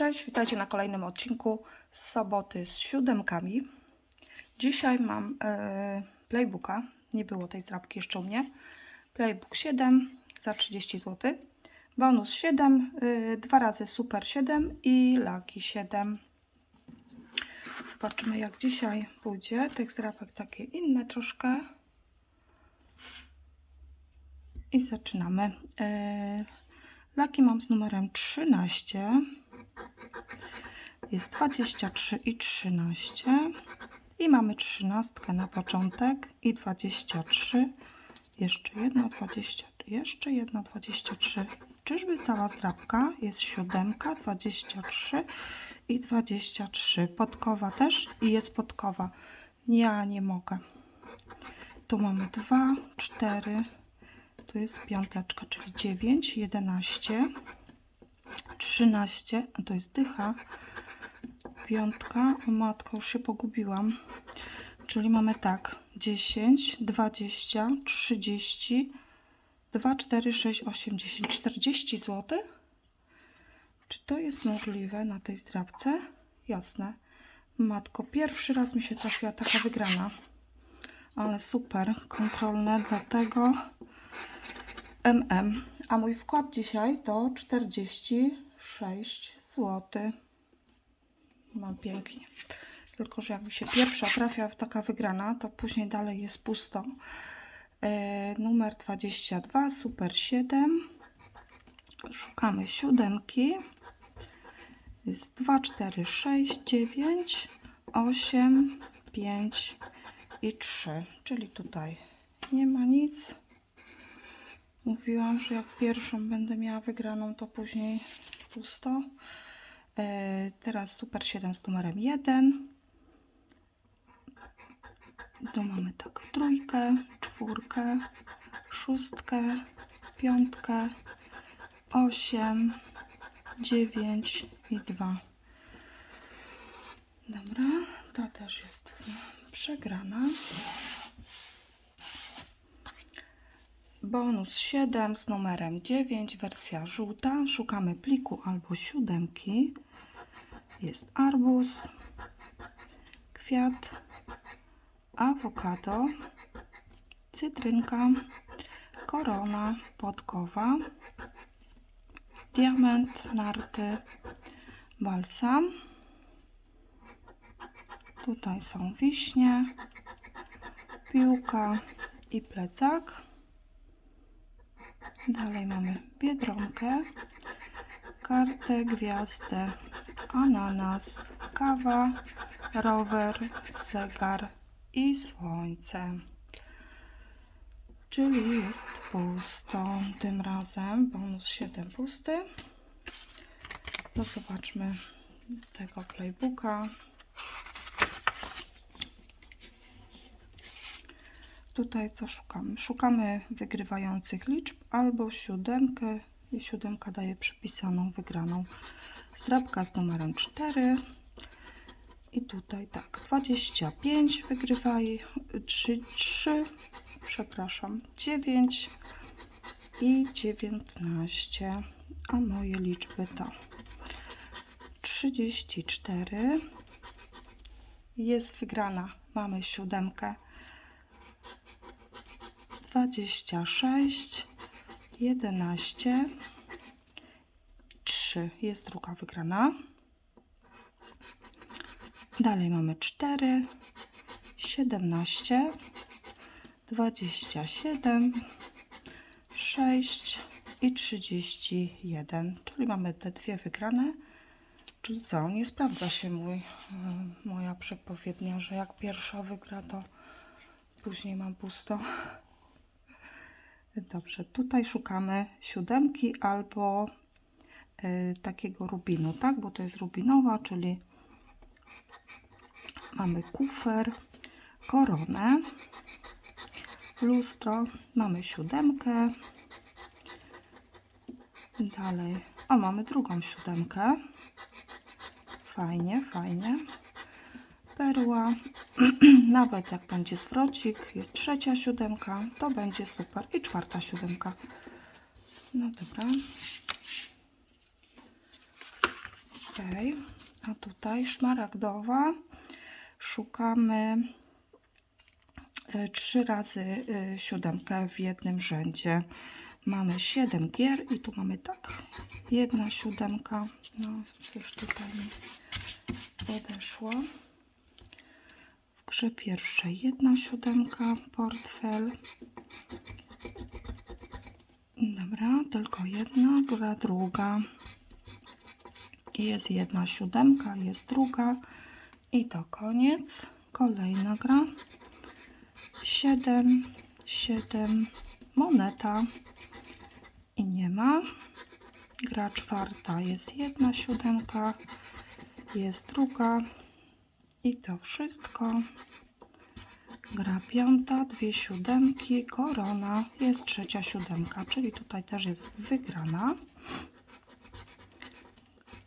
Cześć, witajcie na kolejnym odcinku z soboty z siódemkami. Dzisiaj mam e, playbooka, nie było tej zdrabki jeszcze u mnie. Playbook 7 za 30 zł. Bonus 7, y, dwa razy super 7 i laki 7. Zobaczymy jak dzisiaj pójdzie. Tych zdrabek takie inne troszkę. I zaczynamy. E, laki mam z numerem 13 jest 23 i 13 i mamy 13 na początek i 23 jeszcze jedno 20 jeszcze jedno 23 czyżby cała zdrabka jest siódemka 23 i 23 podkowa też i jest podkowa. Ja nie mogę. Tu mamy 2 4 tu jest piąteczka czyli 9 11 13, a to jest dycha, piątka, o matko, już się pogubiłam, czyli mamy tak, 10, 20, 30, 2, 4, 6, 8, 10, 40 zł. Czy to jest możliwe na tej zdrabce? Jasne. Matko, pierwszy raz mi się trafiła taka wygrana, ale super, kontrolne, dlatego MM. A mój wkład dzisiaj to 46 zł. Mam pięknie. Tylko, że jakby się pierwsza trafia w taka wygrana, to później dalej jest pusto. E, numer 22, super 7. Szukamy siódemki. Jest 2, 4, 6, 9, 8, 5 i 3. Czyli tutaj nie ma nic. Mówiłam, że jak pierwszą będę miała wygraną, to później pusto. E, teraz Super 7 z numerem 1. Tu mamy tak trójkę, czwórkę, szóstkę, piątkę, 8, 9 i 2. Dobra, ta też jest przegrana. Bonus 7 z numerem 9, wersja żółta. Szukamy pliku albo siódemki. Jest arbuz, kwiat, awokado, cytrynka, korona, podkowa, diament, narty, balsam. Tutaj są wiśnie, piłka i plecak. Dalej mamy biedronkę, kartę, gwiazdę, ananas, kawa, rower, zegar i słońce. Czyli jest pusto tym razem. Bonus 7 pusty. To zobaczmy tego playbooka. Tutaj co szukamy? Szukamy wygrywających liczb albo siódemkę i siódemka daje przypisaną wygraną. Zdrabka z numerem 4 i tutaj tak 25 wygrywaj 3, 3 przepraszam 9 i 19 a moje liczby to 34 jest wygrana mamy siódemkę 26, 11, 3. Jest druga wygrana. Dalej mamy 4, 17, 27, 6 i 31. Czyli mamy te dwie wygrane. Czyli co? Nie sprawdza się mój, e, moja przepowiednia, że jak pierwsza wygra, to później mam pusto. Dobrze, tutaj szukamy siódemki albo y, takiego rubinu, tak? Bo to jest rubinowa, czyli mamy kufer, koronę, lustro, mamy siódemkę. Dalej, o mamy drugą siódemkę. Fajnie, fajnie. Perła, nawet jak będzie zwrocik, jest trzecia siódemka, to będzie super. I czwarta siódemka. No dobra. A tutaj szmaragdowa. Szukamy e, trzy razy e, siódemkę w jednym rzędzie. Mamy 7 gier i tu mamy tak, jedna siódemka. No, coś tutaj mi podeszło. Grze pierwszej jedna siódemka, portfel. Dobra, tylko jedna, gra druga. Jest jedna siódemka, jest druga. I to koniec. Kolejna gra. 7, 7, moneta. I nie ma. Gra czwarta jest jedna siódemka, jest druga. I to wszystko. Gra piąta, dwie siódemki, korona, jest trzecia siódemka, czyli tutaj też jest wygrana.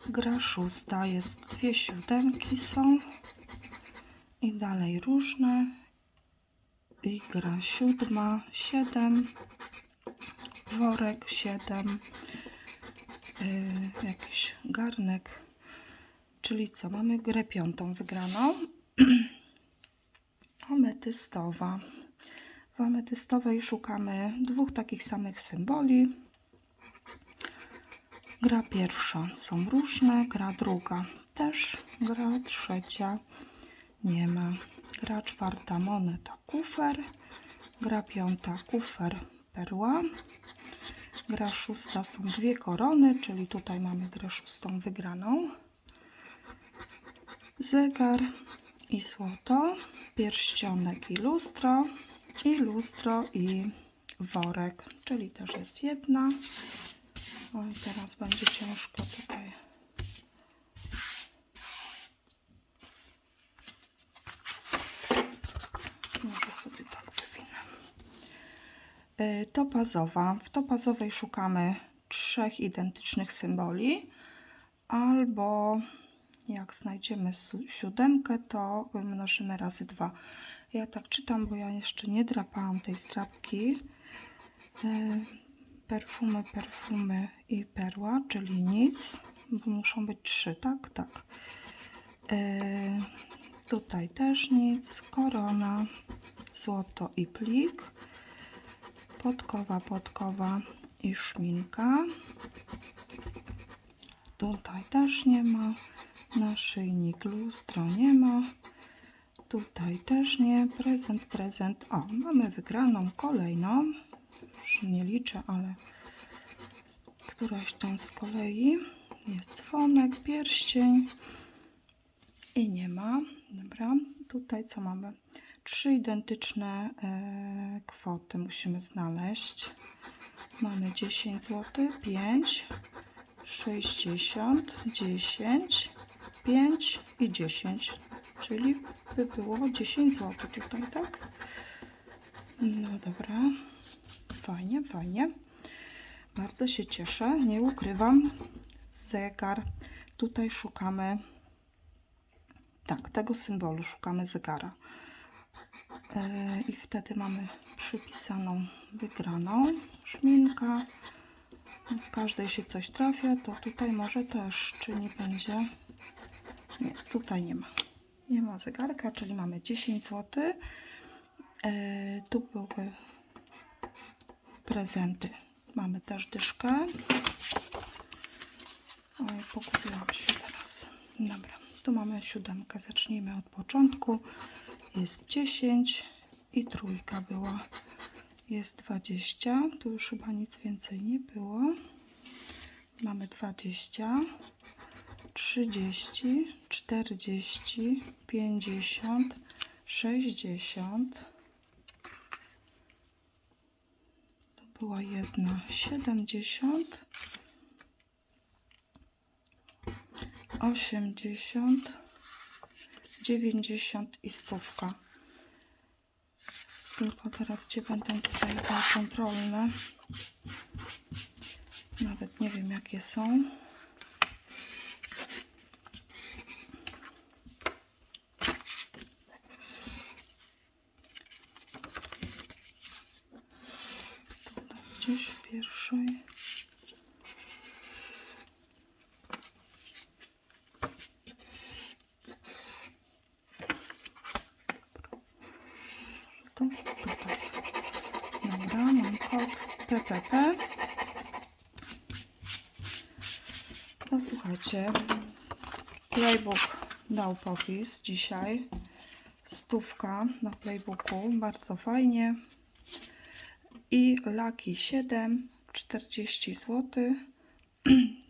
Gra szósta, jest dwie siódemki są i dalej różne. I gra siódma, siedem, worek, siedem, yy, jakiś garnek. Czyli co, mamy grę piątą wygraną. Ametystowa. W ametystowej szukamy dwóch takich samych symboli. Gra pierwsza są różne, gra druga też, gra trzecia nie ma. Gra czwarta moneta kufer, gra piąta kufer perła. Gra szósta są dwie korony, czyli tutaj mamy grę szóstą wygraną. Zegar i złoto, pierścionek i lustro, i lustro i worek, czyli też jest jedna. Oj, teraz będzie ciężko tutaj. Może sobie tak wywinę. Y, Topazowa. W topazowej szukamy trzech identycznych symboli, albo jak znajdziemy siódemkę, to mnożymy razy dwa. Ja tak czytam, bo ja jeszcze nie drapałam tej strapki. Y, Perfumy, perfumy i perła, czyli nic, bo muszą być trzy, tak? Tak. Y, tutaj też nic, korona, złoto i plik, podkowa, podkowa i szminka. Tutaj też nie ma. Naszyjnik, lustro nie ma. Tutaj też nie. Prezent, prezent. O, mamy wygraną kolejną. Już nie liczę, ale któraś tam z kolei. Jest dzwonek, pierścień. I nie ma. Dobra. Tutaj co mamy? Trzy identyczne e, kwoty musimy znaleźć. Mamy 10 zł, 5, 60, 10, 5 i 10. Czyli by było 10 zł tutaj, tak? No dobra. Fajnie, fajnie. Bardzo się cieszę, nie ukrywam. Zegar. Tutaj szukamy. Tak, tego symbolu szukamy zegara. E, I wtedy mamy przypisaną wygraną. Szminka. W każdej się coś trafia, to tutaj może też, czy nie będzie. Nie, tutaj nie ma. Nie ma zegarka, czyli mamy 10 zł. E, tu były prezenty. Mamy też dyszkę. Oj, pogubiłam się teraz. Dobra, tu mamy siódemkę. Zacznijmy od początku. Jest 10 i trójka była. Jest 20. Tu już chyba nic więcej nie było. Mamy 20, 30, 40, 50, 60. To była jedna 70, 80, 90 i stówka. Tylko teraz gdzie będą tutaj kontrolne. Nawet nie wiem jakie są. Tutaj gdzieś w pierwszej. Kod PPP. No słuchajcie, Playbook dał popis dzisiaj. Stówka na Playbooku, bardzo fajnie. I Lucky 7, 40 zł.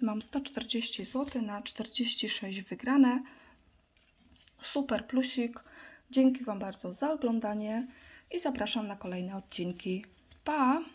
Mam 140 zł na 46 wygrane. Super plusik. Dzięki Wam bardzo za oglądanie i zapraszam na kolejne odcinki. Pa!